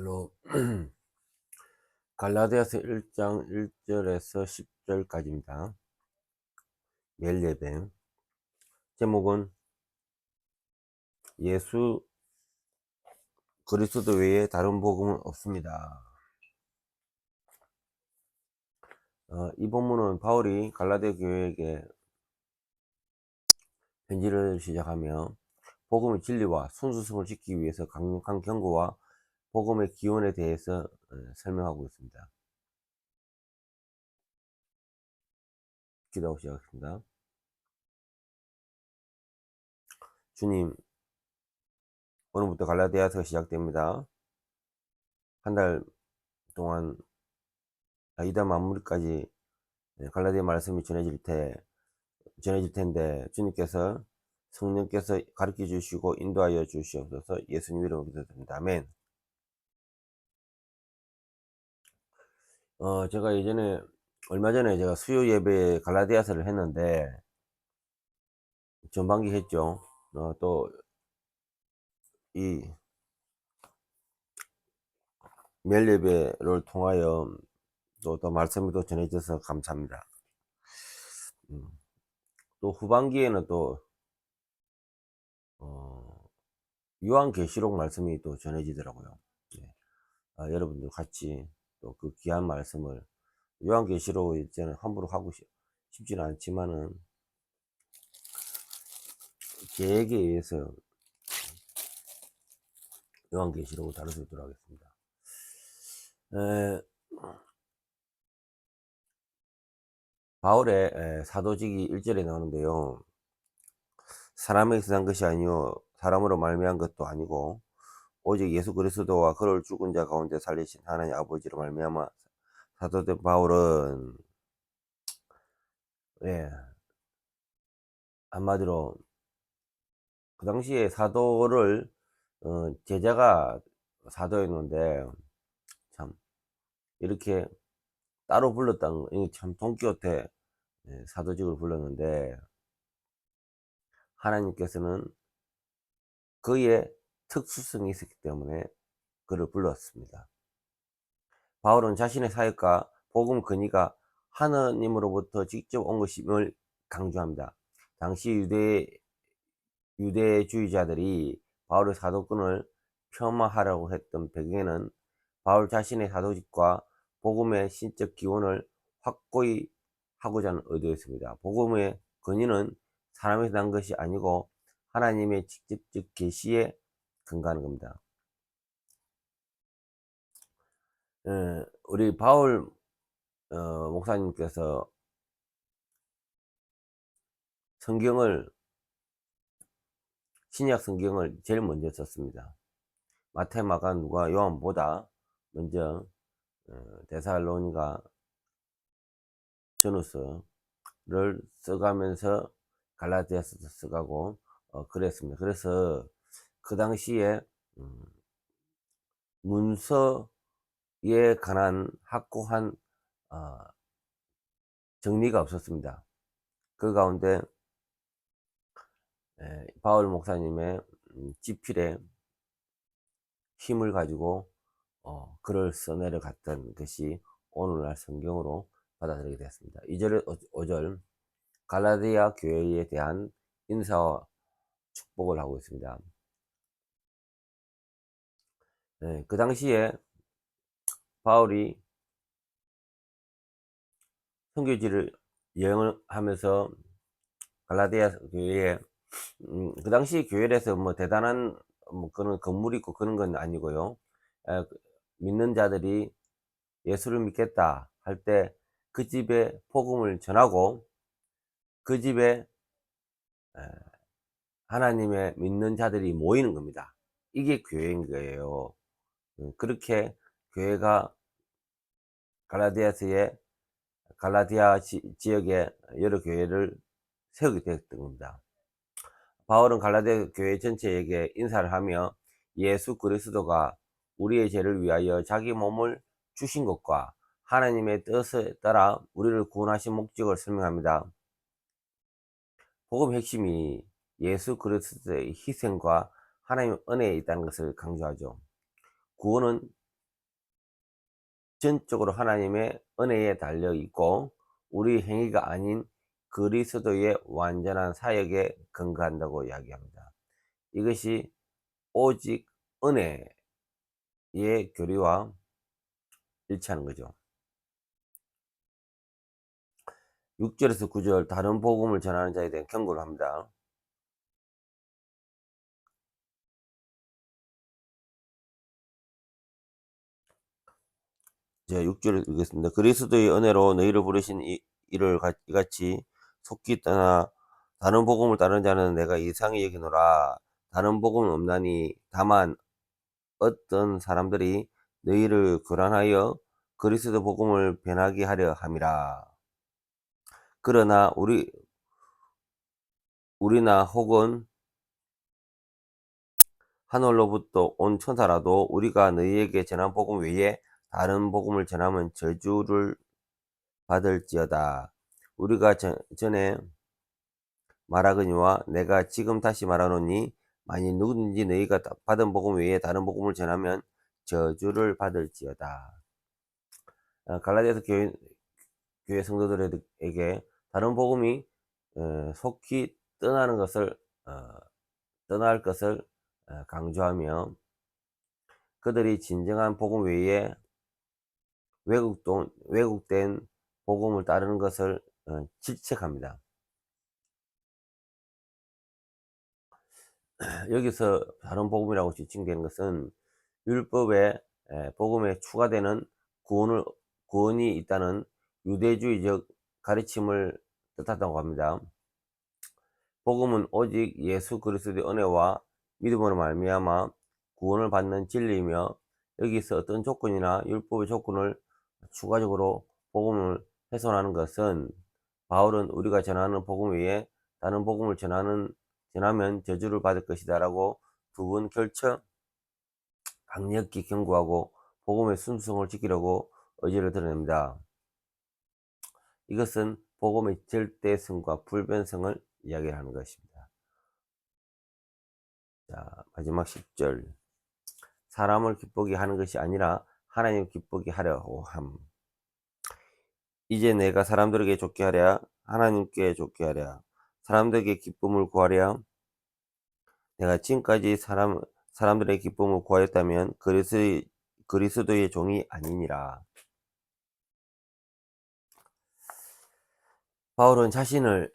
할로 갈라디아서 1장 1절에서 10절까지입니다. 매일 예배 제목은 예수 그리스도 외에 다른 복음은 없습니다. 어, 이 본문은 바울이 갈라디아 교회에게 편지를 시작하며 복음의 진리와 순수성을 지키기 위해서 강력한 경고와 복음의 기원에 대해서 어, 설명하고 있습니다. 기도하고 시작하겠습니다. 주님, 오늘부터 갈라디아서가 시작됩니다. 한 달 동안 아, 이달 마무리까지 네, 갈라디아 말씀이 전해질 때 전해질 텐데 주님께서 성령께서 가르쳐 주시고 인도하여 주시옵소서 예수님 이름으로 기도드립니다. 아멘. 어, 제가 예전에 얼마 전에 제가 수요 예배 갈라디아서를 했는데 전반기 했죠. 어, 또이 매일 예배를 통하여 또, 또 말씀이 또 전해져서 감사합니다. 음, 또 후반기에는 또 어, 요한계시록 말씀이 또 전해지더라고요. 네. 아, 여러분들 같이 또 그 귀한 말씀을 요한계시록 이제는 함부로 하고 싶- 싶지는 않지만은 계획에 의해서 요한계시록을 다룰 수 있도록 하겠습니다. 에, 바울의 에, 사도직이 1절에 나오는데요. 사람에게서 난 것이 아니요 사람으로 말미암은 것도 아니고 오직 예수 그리스도와 그를 죽은 자 가운데 살리신 하나님 아버지로 말미암아 사도된 바울은 예 한마디로 그 당시에 사도를 어, 제자가 사도였는데 참 이렇게 따로 불렀다는 참 돈키호테 예, 사도직을 불렀는데 하나님께서는 그의 특수성이 있었기 때문에 그를 불렀습니다. 바울은 자신의 사역과 복음 근위가 하나님으로부터 직접 온 것임을 강조합니다. 당시 유대 유대주의자들이 바울의 사도권을 폄하하려고 했던 배경에는 바울 자신의 사도직과 복음의 신적 기원을 확고히 하고자 하는 의도였습니다. 복음의 근위는 사람에서 난 것이 아니고 하나님의 직접적 계시에 근거하는 겁니다. 어, 우리 바울 어, 목사님께서 성경을 신약 성경을 제일 먼저 썼습니다. 마태, 마가, 누가, 요한보다 먼저 어, 데살로니가 전후서를 써가면서 갈라디아서도 써가고 어, 그랬습니다. 그래서 그 당시에 음, 문서에 관한 확고한 어, 정리가 없었습니다. 그 가운데 에, 바울 목사님의 음, 지필에 힘을 가지고 어, 글을 써내려 갔던 것이 오늘날 성경으로 받아들이게 되었습니다. 2절, 5절 갈라디아 교회에 대한 인사와 축복을 하고 있습니다. 네, 그 당시에 바울이 선교지를 여행을 하면서 갈라디아 교회에 음, 그 당시 교회에서 뭐 대단한 뭐 그런 건물이 있고 그런 건 아니고요. 에, 믿는 자들이 예수를 믿겠다 할 때 그 집에 복음을 전하고 그 집에 에, 하나님의 믿는 자들이 모이는 겁니다. 이게 교회인 거예요. 음, 그렇게 교회가 갈라디아스의 갈라디아 지, 지역에 여러 교회를 세우게 되었던 겁니다. 바울은 갈라디아 교회 전체에게 인사를 하며 예수 그리스도가 우리의 죄를 위하여 자기 몸을 주신 것과 하나님의 뜻에 따라 우리를 구원하신 목적을 설명합니다. 복음 핵심이 예수 그리스도의 희생과 하나님의 은혜에 있다는 것을 강조하죠. 구원은 전적으로 하나님의 은혜에 달려 있고 우리 행위가 아닌 그리스도의 완전한 사역에 근거한다고 이야기합니다. 이것이 오직 은혜의 교리와 일치하는 거죠. 6절에서 9절 다른 복음을 전하는 자에 대한 경고를 합니다. 제 6절을 읽겠습니다. 그리스도의 은혜로 너희를 부르신 이, 이를 가- 이같이 속기 떠나 다른 복음을 따르는 자는 내가 이상히 여기노라. 다른 복음은 없나니 다만 어떤 사람들이 너희를 교란하여 그리스도 복음을 변하게 하려 함이라. 그러나 우리 우리나 혹은 하늘로부터 온 천사라도 우리가 너희에게 전한 복음 외에 다른 복음을 전하면 저주를 받을지어다. 우리가 전, 전에 말하거니와 내가 지금 다시 말하노니 만일 누구든지 너희가 받은 복음 외에 다른 복음을 전하면 저주를 받을지어다. 어, 갈라디아서 교회, 교회 성도들에게 다른 복음이 어, 속히 떠나는 것을 어, 떠날 것을 어, 강조하며 그들이 진정한 복음 외에 외국돈, 왜곡된 복음을 따르는 것을 어, 질책합니다. 여기서 다른 복음이라고 지칭되는 것은 율법에 에, 복음에 추가되는 구원을 구원이 있다는 유대주의적 가르침을 뜻한다고 합니다. 복음은 오직 예수 그리스도의 은혜와 믿음으로 말미암아 구원을 받는 진리이며 여기서 어떤 조건이나 율법의 조건을 추가적으로 복음을 훼손하는 것은 바울은 우리가 전하는 복음 외에 다른 복음을 전하는 전하면 저주를 받을 것이다라고 두 번 결쳐 강력히 경고하고 복음의 순수성을 지키려고 의지를 드러냅니다. 이것은 복음의 절대성과 불변성을 이야기하는 것입니다. 자, 마지막 10절. 사람을 기쁘게 하는 것이 아니라 하나님 기쁘게 하려고 함. 이제 내가 사람들에게 좋게 하랴 하나님께 좋게 하랴 사람들에게 기쁨을 구하랴 내가 지금까지 사람 사람들의 기쁨을 구하였다면 그리스 그리스도의 종이 아니니라. 바울은 자신을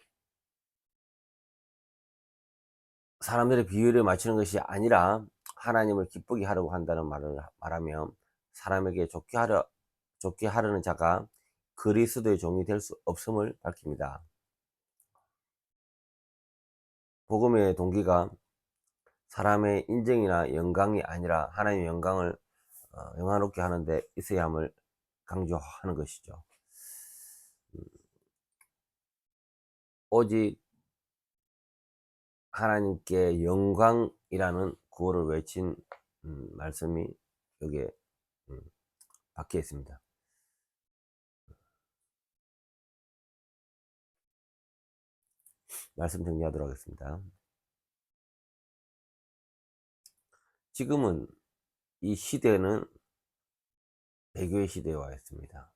사람들의 비율에 맞추는 것이 아니라 하나님을 기쁘게 하려고 한다는 말을 말하며 사람에게 좋게 하려 좋게 하려는 자가 그리스도의 종이 될 수 없음을 밝힙니다. 복음의 동기가 사람의 인정이나 영광이 아니라 하나님의 영광을 어, 영화롭게 하는데 있어야 함을 강조하는 것이죠. 음, 오직 하나님께 영광이라는 구호를 외친 음, 말씀이 여기에 음, 박혀 있습니다. 말씀 정리하도록 하겠습니다. 지금은 이 시대는 배교의 시대에 와 있습니다.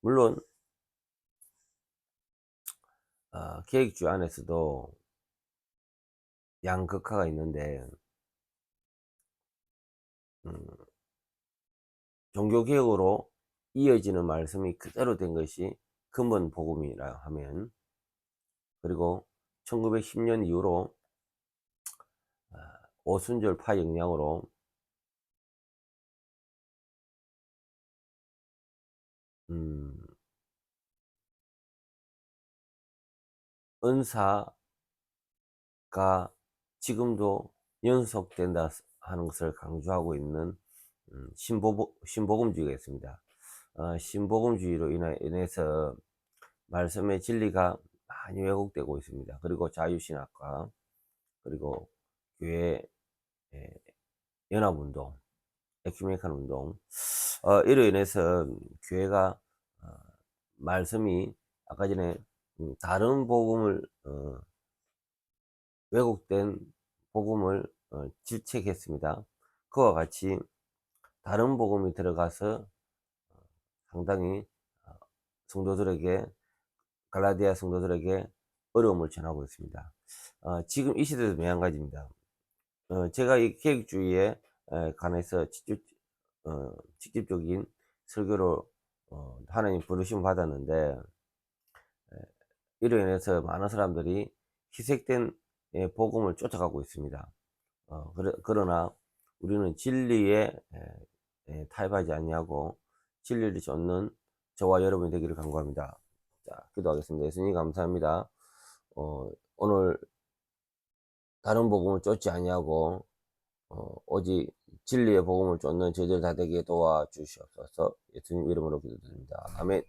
물론 어, 계획주 안에서도 양극화가 있는데 음, 종교개혁으로 이어지는 말씀이 그대로 된 것이 근본 복음이라 하면 그리고 1910년 이후로 아, 오순절파 영향으로 음, 은사가 지금도 연속된다 하는 것을 강조하고 있는 음, 신보, 신복음주의가 있습니다. 어, 신복음주의로 인해, 인해서 말씀의 진리가 많이 왜곡되고 있습니다. 그리고 자유신학과 그리고 교회 연합운동, 에큐메이칸 운동 어, 이로 인해서 교회가 어, 말씀이 아까 전에 음, 다른 복음을 어, 왜곡된 복음을 어, 질책했습니다. 그와 같이 다른 복음이 들어가서 상당히 어, 성도들에게 갈라디아 성도들에게 어려움을 전하고 있습니다. 어, 지금 이 시대도 마찬가지입니다. 어, 제가 이 계획주의에 에, 관해서 직접, 어, 직접적인 설교를 어, 하나님 부르심 받았는데 에, 이로 인해서 많은 사람들이 희색된 예, 복음을 쫓아가고 있습니다. 어, 그러, 그러나 우리는 진리에 에, 에, 타협하지 아니하고 진리를 쫓는 저와 여러분이 되기를 간구합니다. 자, 기도하겠습니다. 예수님 감사합니다. 어, 오늘 다른 복음을 쫓지 아니하고 어, 오직 진리의 복음을 쫓는 저희들 다 되게 도와주시옵소서. 예수님 이름으로 기도드립니다. 아멘.